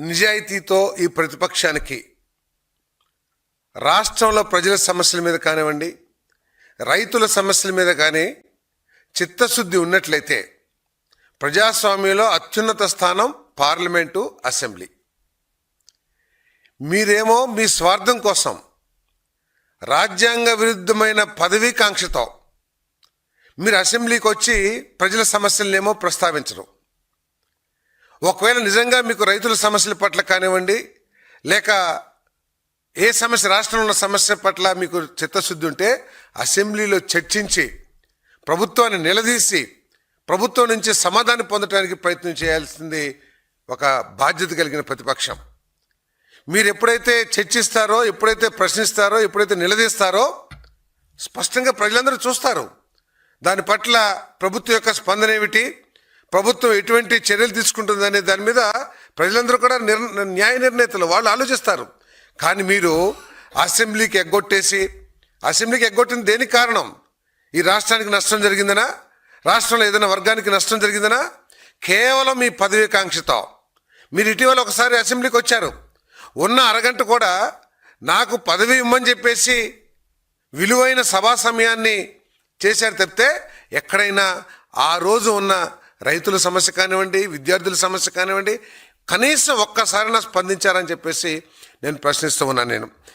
నిజాయితీతో ఈ ప్రతిపక్షానికి రాష్ట్రంలో ప్రజల సమస్యల మీద కానివ్వండి రైతుల సమస్యల మీద కానీ చిత్తశుద్ధి ఉన్నట్లయితే ప్రజాస్వామ్యంలో అత్యున్నత స్థానం పార్లమెంటు అసెంబ్లీ. మీరేమో మీ స్వార్థం కోసం రాజ్యాంగ విరుద్ధమైన పదవీకాంక్షతో మీరు అసెంబ్లీకి వచ్చి ప్రజల సమస్యలనేమో ప్రస్తావించరు. ఒకవేళ నిజంగా మీకు రైతుల సమస్యల పట్ల కానివ్వండి లేక ఏ సమస్య రాష్ట్రంలో ఉన్న సమస్య పట్ల మీకు చిత్తశుద్ధి ఉంటే అసెంబ్లీలో చర్చించి ప్రభుత్వాన్ని నిలదీసి ప్రభుత్వం నుంచి సమాధానం పొందడానికి ప్రయత్నం చేయాల్సింది ఒక బాధ్యత కలిగిన ప్రతిపక్షం. మీరు ఎప్పుడైతే చర్చిస్తారో ఎప్పుడైతే ప్రశ్నిస్తారో ఎప్పుడైతే నిలదీస్తారో స్పష్టంగా ప్రజలందరూ చూస్తారు. దాని పట్ల ప్రభుత్వం యొక్క స్పందన ఏమిటి? ప్రభుత్వం ఎటువంటి చర్యలు తీసుకుంటుందనే దాని మీద ప్రజలందరూ కూడా నిర్ న్యాయ నిర్ణేతలు వాళ్ళు ఆలోచిస్తారు. కానీ మీరు అసెంబ్లీకి ఎగ్గొట్టేసి అసెంబ్లీకి ఎగ్గొట్టిన దేనికి కారణం? ఈ రాష్ట్రానికి నష్టం జరిగిందనా? రాష్ట్రంలో ఏదైనా వర్గానికి నష్టం జరిగిందనా? కేవలం మీ పదవీకాంక్షతో. మీరు ఇటీవల ఒకసారి అసెంబ్లీకి వచ్చారు. ఉన్న అరగంట కూడా నాకు పదవి ఇమ్మని చెప్పేసి విలువైన సభా సమయాన్ని చేశారు తప్పితే ఎక్కడైనా ఆ రోజు ఉన్న రైతుల సమస్య కానివ్వండి విద్యార్థుల సమస్య కానివ్వండి కనీసం ఒక్కసారైనా స్పందించారని చెప్పేసి నేను ప్రశ్నిస్తూ ఉన్నాను నేను.